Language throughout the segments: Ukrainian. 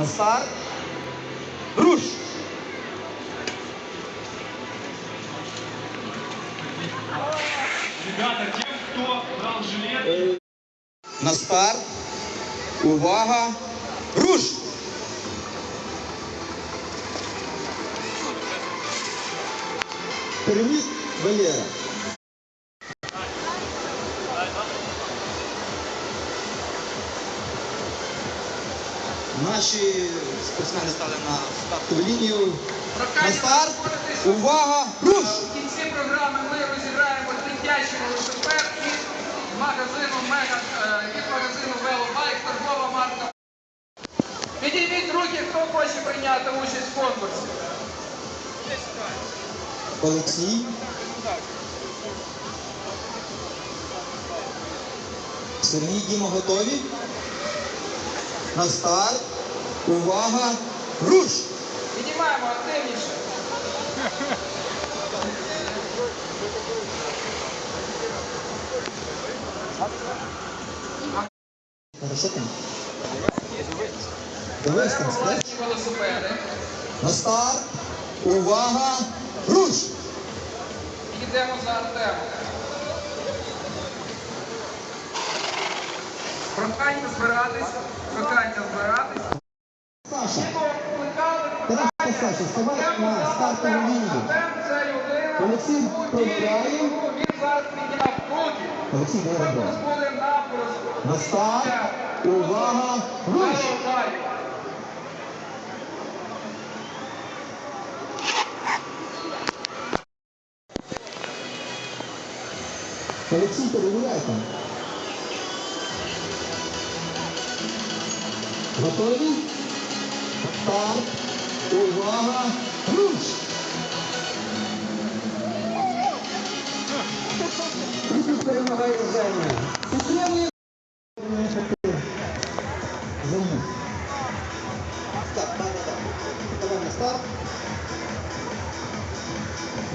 На старт. Руш! Ребята, те, кто брал жилет, На старт. Увага. Руш! Переміг Валера. Наші спортсмени стали на стартову лінію. На старт. Увага! Руш! В кінці програми ми розіграємо дитячий велосипед від магазину Мега е, від магазину Велобайк, торгова марка. Підійміть руки, хто хоче прийняти участь в конкурсі. Олексій. Сергій Діма готові? На старт. Увага! Руш! Підіймаємо активніше. Хорошо там? Дивись там? Власні велосипеди. На старт. Увага! Руш! Йдемо за Артемом. Прохання збиратись, прохання збиратись. Тарас Саша, вставай на стартову лінію. Олексій руки. Олексій, буде напросто. На старт. Увага! Руш! Олексій, перевіряй там. Готові? Старт. Увага! Руш! Тут перемагає Женя. Підтримує. Женя. Так, так, так. Давай на старт.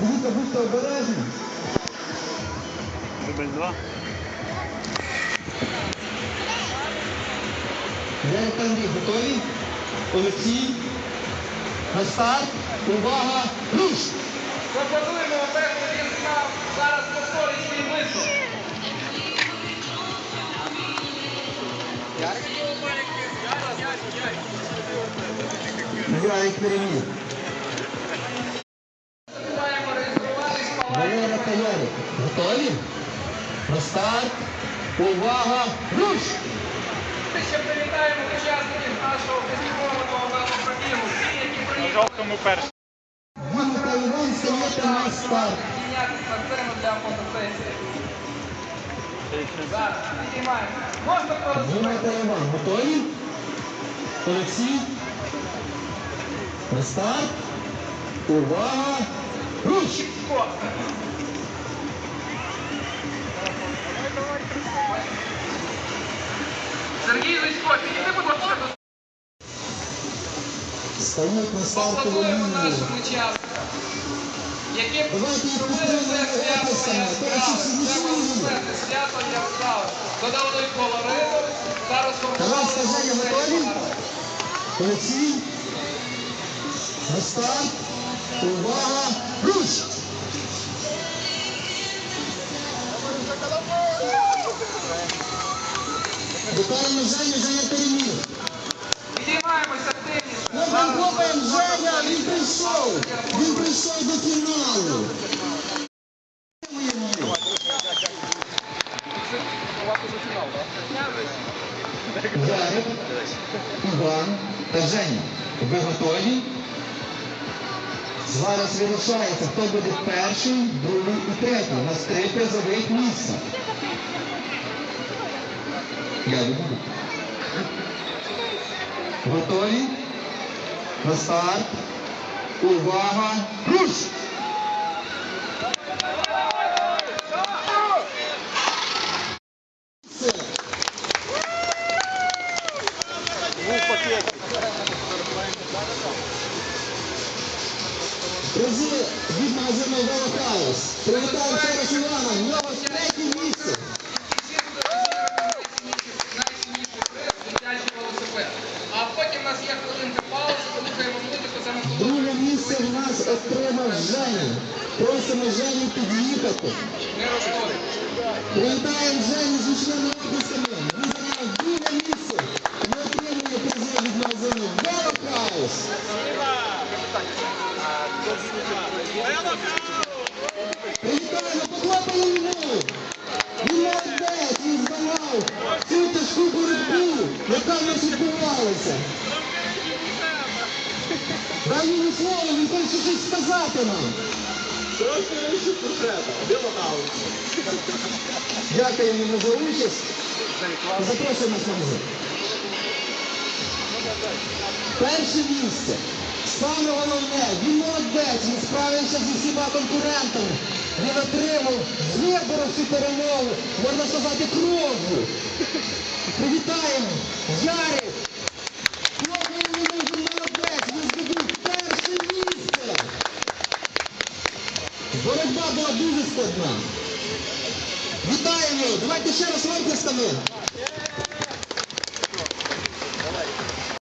Дивіться, будьте обережні. дубль 2. Женя та готові? Олексій. На старт. Увага! Руш! Пропонуємо Артему, він знав, зараз повторить свій виступ. Ярик переміг. Валера та Ярик. Готові? На старт. Увага! Руш! Ми ще привітаємо учасників нашого фестивального Діма порозуміти? та Іван готові? Олексій. На старт. Увага! Руш! Сергій Зисько, підійди, будь ласка, до Стають на стартову лінію. нашим Давайте їх підтримуємо оплесками. Перші свято яскраве. Додали колориту, зараз Тарас та Женя готові? Олексій. На старт. Увага! Руш! Вітаємо Женю, Женя переміг. Підіймаємося активніше. Ми хлопаємо Женя, він прийшов. Він прийшов до фіналу. Ярик, Іван та Женя. Ви готові? Зараз вирішається, хто буде перший, другий і третій. У нас три призових місця. Я не. Готові? На старт. Увага! Руш! Друзі, від магазину Велохаус. Привітаємо раз Івана. Нього третє місце. підтримав Женю. Просимо Женю під'їхати. Привітаємо Женю з учними обласами. Він займає друге місце. Не отримує призи від магазину Велокаус. Привітаємо, поклапали йому. Він молодець, він здавав цю тяжку боротьбу, яка не відбувалася. Дай йому слово, він хоче щось сказати нам. Трошки вище портрета, білонаут. Дякуємо йому за участь. Запрошуємо музик. Перше місце. Саме головне, він молодець, він справився зі всіма конкурентами. Він отримав вибору цю перемогу, можна сказати, кров'ю. Привітаємо! Ярик! Хлопаємо йому, він молодець, він здобув перше місце. Боротьба була дуже складна. Вітаємо! Давайте ще раз виплесками.